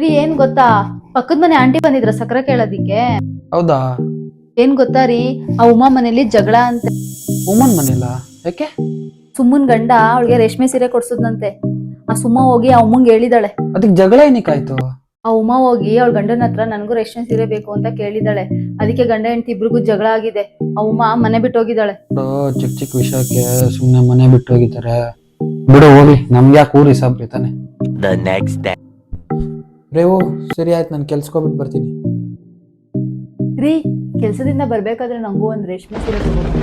ರೀ ಏನ್ ಗೊತ್ತಾ? ಪಕ್ಕದ ಮನೆ ಆಂಟಿ ಬಂದಿದ್ರ ಸಕ್ಕರೆ ಕೇಳೋದಿಕ್ಕೆ. ಹೌದಾ? ಏನ್ ಗೊತ್ತಾ ರೀ ಆ ಉಮಾ ಮನೇಲಿ ಜಗಳ ಅಂತ. ಉಮನ್ ಮನೆಯಲ್ಲ ಯಾಕೆ? ಸುಮ್ಮನ್ ಗಂಡ ಅವಳಿಗೆ ರೇಷ್ಮೆ ಸೀರೆ ಕೊಡ್ಸುದಂತೆ ಆ ಸುಮ್ಮ ಹೋಗಿ ಆ ಉಮ್ಮಂಗ್ ಹೇಳಿದಾಳೆ. ಅದಕ್ಕೆ ಜಗಳ ಏನಕ್ಕಾಯ್ತು ಆ ಉಮಾ ಹೋಗಿ ಅವಳ ಗಂಡನ ಹತ್ರ ನನ್ಗೂ ರೇಷ್ಮೆ ಸೀರೆ ಬೇಕು ಅಂತ ಕೇಳಿದಾಳೆ. ಅದಕ್ಕೆ ಗಂಡ ಹೆಂಡತಿ ಇಬ್ರಿಗೂ ಜಗಳ ಆಗಿದೆ. ಆ ಉಮಾ ಮನೆ ಬಿಟ್ಟು ಹೋಗಿದ್ದಾಳೆ. ಬಿಡು, ಚಿಕ್ಕ ಚಿಕ್ಕ ವಿಷಯಕ್ಕೆ ಸುಮ್ನೆ ಮನೆ ಬಿಟ್ಟು ಹೋಗಿದ್ದಾರೆ. ಬಿಡು ಹೋಗಿ ನಮ್ಗೆ ಯಾಕೆ ಊರಿ ಸಾಬ್ರಿ ತಾನೆ? The next day. ರೇವು ಸರಿ ಆಯ್ತು ನಾನು ಕೆಲ್ಸ್ಕೊಬಿಟ್ಟು ಬರ್ತೀನಿ. ರೀ ಕೆಲಸದಿಂದ ಬರ್ಬೇಕಾದ್ರೆ ನಂಗೂ ಒಂದ್ ರೇಷ್ಮೆ ಸೀರೆ ತಗೋಬೇಕು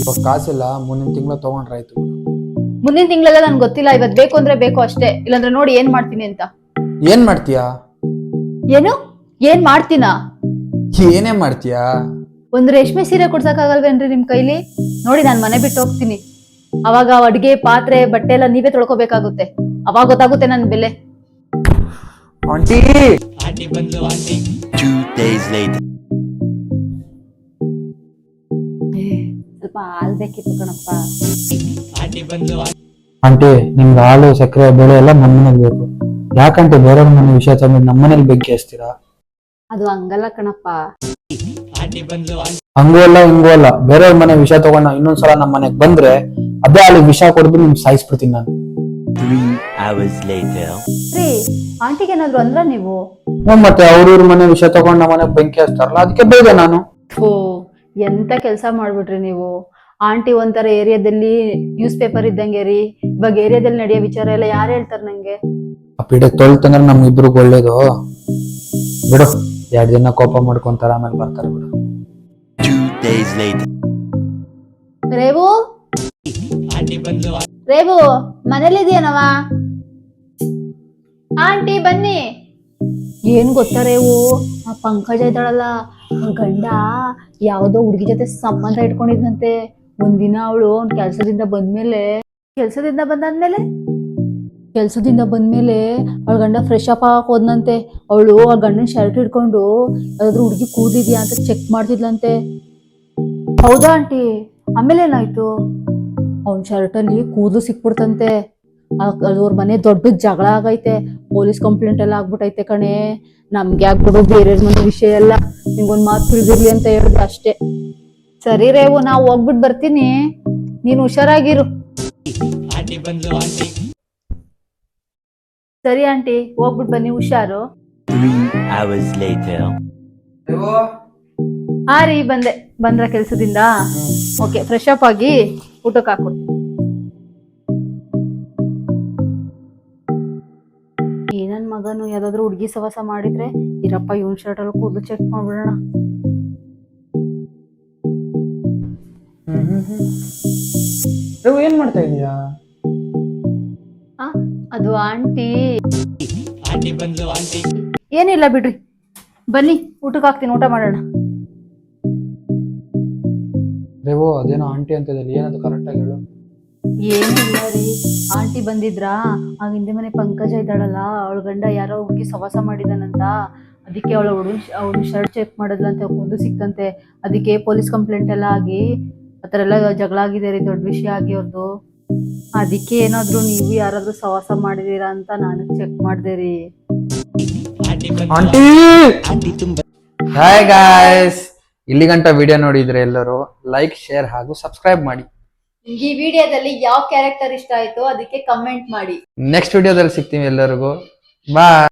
ಇವಾಗ ಕಾಸಿಲ್ಲ ಮುಂದಿನ ತಿಂಗಳು ತಗೊಂಡ್ರಾಯ್ತು ಮುಂದಿನ ತಿಂಗಳೆಲ್ಲ ನನ್ಗೆ ಗೊತ್ತಿಲ್ಲ ಇವತ್ ಬೇಕು ಅಂದ್ರೆ ಬೇಕು ಅಷ್ಟೇ. ಇಲ್ಲಾಂದ್ರೆ ನೋಡಿ ಏನ್ ಮಾಡ್ತೀನಿ ಅಂತ. ಏನ್ ಮಾಡ್ತೀಯಾ? ಏನು? ಏನ್ ಮಾಡ್ತೀನಾ? ಏನೇ ಮಾಡ್ತೀಯಾ? ಒಂದ್ ರೇಷ್ಮೆ ಸೀರೆ ಕೊಡ್ಸಕ್ಕಾಗಲ್ವೇನ್ರಿ ನಿಮ್ ಕೈಲಿ? ನೋಡಿ ನಾನ್ ಮನೆ ಬಿಟ್ಟು ಹೋಗ್ತೀನಿ. ಅವಾಗ ಅಡ್ಗೆ ಪಾತ್ರೆ ಬಟ್ಟೆ ಎಲ್ಲ ನೀವೇ ತೊಳ್ಕೊಬೇಕಾಗುತ್ತೆ. ಅವಾಗ ಗೊತ್ತಾಗುತ್ತೆ ನನ್ನ ಬೆಲೆ. ಆಂಟಿ! Two days later. ಸ್ವಲ್ಪ ಹಾಲು ಬೇಕಿತ್ತು ಕಣಪ್ಪ. ಆಂಟಿ ನಿಮ್ಗೆ ಹಾಲು ಸಕ್ಕರೆ ಬೆಳೆ ಎಲ್ಲ ನಮ್ಮ ಮನೇಲಿ ಬೇಕು. ಯಾಕಂತ ಬೇರೆ ಮನೆ ವಿಷಯ ತಂದು ನಮ್ಮ ಮನೇಲಿ ಬೆಂಕಿ ಹಚ್ತೀರಾ ಅದು ಹಂಗಲ್ಲ ಕಣಪ್ಪ. ಹಂಗೂ ಅಲ್ಲ ಹಿಂಗೂ ಅಲ್ಲ. ಬೇರೆಯವ್ರ ಮನೆ ವಿಷಯ ತಗೊಂಡ ಇನ್ನೊಂದ್ಸಲ ನಮ್ಮ ಮನೆಗ್ ಬಂದ್ರೆ ಅದೇ ಅಲ್ಲಿ ವಿಷ ಕೊಡ್ದು ನಿಮ್ಗೆ ಸಾಯಿಸ್ಬಿಡ್ತೀನಿ ನಾನು. ರೀ ಆಂಟಿಗೆ ಏನಾದ್ರು ಅಂದ್ರ ನೀವು? ಮತ್ತೆ ಅವ್ರವ್ರ ಮನೆ ವಿಷಯ ತಗೊಂಡ್ ನಮ್ಮ ಮನೆಗ್ ಬೆಂಕಿ ಹಚ್ತಾರಲ್ಲ ಅದಕ್ಕೆ ಬೇಗ ನಾನು. ಓ ಎಂತ ಕೆಲಸ ಮಾಡ್ಬಿಟ್ರಿ ನೀವು? ಆಂಟಿ ಒಂಥರ ಏರಿಯಾದಲ್ಲಿ ನ್ಯೂಸ್ ಪೇಪರ್ ಇದ್ದಂಗೆ ರೀ ಇವಾಗ ಏರಿಯಾದಲ್ಲಿ ನಡೆಯೋ ವಿಚಾರ ಎಲ್ಲ ಯಾರು ಹೇಳ್ತಾರೆ ನಂಗೆ? ಆ ಪೀಡೆ ತೊಳ್ತಂದ್ರೆ ನಮ್ ಇಬ್ರಿಗೂ ಒಳ್ಳೇದು. ಬಿಡು ಎರಡ್ ದಿನ ಕೋಪ ಮಾಡ್ಕೊಂತಾರ ಆಮೇಲೆ ಬರ್ತಾರೆ ಬಿಡು. Two days later. Revu? Revu? ಮನೇಲಿದ್ಯೇನವ aunty, ಬನ್ನಿ. ಏನ್ ಗೊತ್ತಾರೇವು ಆ ಪಂಕಜ ಇದ್ದಾಳಲ್ಲ ಗಂಡ ಯಾವ್ದೋ ಹುಡುಗಿ ಜೊತೆ ಸಂಬಂಧ ಇಟ್ಕೊಂಡಿದ್ನಂತೆ. ಒಂದಿನ ಅವಳು ಅವ್ನ್ ಕೆಲ್ಸದಿಂದ ಬಂದ್ಮೇಲೆ, ಕೆಲ್ಸದಿಂದ ಬಂದಾದ್ಮೇಲೆ? ಕೆಲ್ಸದಿಂದ ಬಂದ್ಮೇಲೆ ಅವಳ ಗಂಡ ಫ್ರೆಶ್ ಅಪ್ ಆಗಕ್ ಹೋದ್ನಂತೆ. ಅವಳು ಆ ಗಂಡನ ಶರ್ಟ್ ಹಿಡ್ಕೊಂಡು ಯಾವ್ದಾದ್ರು ಹುಡುಗಿ ಕೂದಿದ್ಯಾ ಅಂತ ಚೆಕ್ ಮಾಡ್ತಿದ್ಲಂತೆ. ಹೌದಾ ಆಂಟಿ? ಆಮೇಲೆ ಏನಾಯ್ತು ಅವ್ನ ಶರ್ಟಲ್ಲಿ ಕೂದಲು ಸಿಕ್ಬಿಡ್ತಂತೆ. ಅವ್ರ ಮನೆ ದೊಡ್ಡ ಜಗಳ ಆಗೈತೆ. ಪೊಲೀಸ್ ಕಂಪ್ಲೇಂಟ್ ಎಲ್ಲ ಆಗ್ಬಿಟ್ಟೈತೆ ಕಣೆ. ನಮ್ಗೆ ಆಗ್ಬಿಡು ಬೇರೆ ಮನೆ ವಿಷಯ ಎಲ್ಲ. ನಿಂಗೊಂದ್ ಮಾತು ತಿಳಿದಿರ್ಲಿ ಅಂತ ಹೇಳ್ದೆ ಅಷ್ಟೇ. ಸರಿ ರೇವು ನಾವು ಹೋಗ್ಬಿಟ್ಟು ಬರ್ತೀನಿ. ನೀನು ಹುಷಾರಾಗಿರು. ಸರಿ ಆಂಟಿ ಹೋಗ್ಬಿಟ್ಟು ಬನ್ನಿ ಹುಷಾರು. ಹಾ ರೀ ಬಂದೆ. ಬಂದ್ರ ಕೆಲ್ಸದಿಂದ. ಓಕೆ ಫ್ರೆಶ್ ಅಪ್ ಆಗಿ. ಊಟಕ್ಕೆ ಹಾಕೊಡ್ತೀನಿ ಈ ನನ್ ಮಗನು ಯಾವ್ದಾದ್ರು ಹುಡ್ಗಿ ಸವಾಸ ಮಾಡಿದ್ರೆ ಇರಪ್ಪ ಇವನ್ ಶರ್ಟ್ ಅಲ್ಲಿ ಕೂದಲು ಚೆಕ್ ಮಾಡ್ಬಿಡೋಣ. ನೀವು ಏನ್ ಮಾಡ್ತಾ ಇದೀಯಾ? ಆ, ಅದು ಆಂಟಿ. ಏನಿಲ್ಲ ಬಿಡ್ರಿ. ಬನ್ನಿ ಊಟಕ್ಕೆ ಹಾಕ್ತೀನಿ ಊಟ ಮಾಡೋಣ. ರೇವು ಅದೇನೋ ಆಂಟಿ ಅಂತ ಇದಲ್ಲಿ ಏನದು ಕರೆಕ್ಟ್ ಆಗಿ ಹೇಳು. ಏನಿಲ್ಲ ರೀ. ಆಂಟಿ ಬಂದಿದ್ರಾ? ಆ ಹಿಂದೆ ಮನೆ ಪಂಕಜ ಇದ್ದಾಳಲ್ಲ ಅವಳ ಗಂಡ ಯಾರೋ ಹುಡುಗಿ ಸವಾಸ ಮಾಡಿದಾನಂತ. ಅದಕ್ಕೆ ಅವಳ ಹುಡುಗ ಅವಳು ಶರ್ಟ್ ಚೆಕ್ ಮಾಡಿದ್ಲಂತೆ ಒಂದು ಸಿಕ್ತಂತೆ. ಅದಕ್ಕೆ ಪೊಲೀಸ್ ಕಂಪ್ಲೇಂಟ್ ಎಲ್ಲ ಆಗಿ ಆತರ ಥರ ಎಲ್ಲ ಜಗಳ ಆಗಿದೆ ರೀ ದೊಡ್ಡ ವಿಷಯ ಆಗಿ ಅವ್ರದ್ದು ಅದಕ್ಕೆ ಏನಾದ್ರು ನೀವು ಯಾರಾದ್ರೂ ಸವಾಸ ಮಾಡಿದೀರಾ ಅಂತ ನಾನು ಚೆಕ್ ಮಾಡಿದೆ ರೀ. ಆಂಟಿ! ಹಾಯ್ ಗಾಯ್ಸ್ ಇಲ್ಲಿ ಗಂಟ ವಿಡಿಯೋ ನೋಡಿದ್ರೆ ಎಲ್ಲರೂ ಲೈಕ್ ಶೇರ್ ಹಾಗೂ ಸಬ್ಸ್ಕ್ರೈಬ್ ಮಾಡಿ. ಈ ವಿಡಿಯೋದಲ್ಲಿ ಯಾವ ಕ್ಯಾರೆಕ್ಟರ್ ಇಷ್ಟ ಆಯ್ತು ಅದಕ್ಕೆ ಕಮೆಂಟ್ ಮಾಡಿ. ನೆಕ್ಸ್ಟ್ ವಿಡಿಯೋದಲ್ಲಿ ಸಿಗ್ತೀವಿ ಎಲ್ಲರಿಗೂ. ಬಾಯ್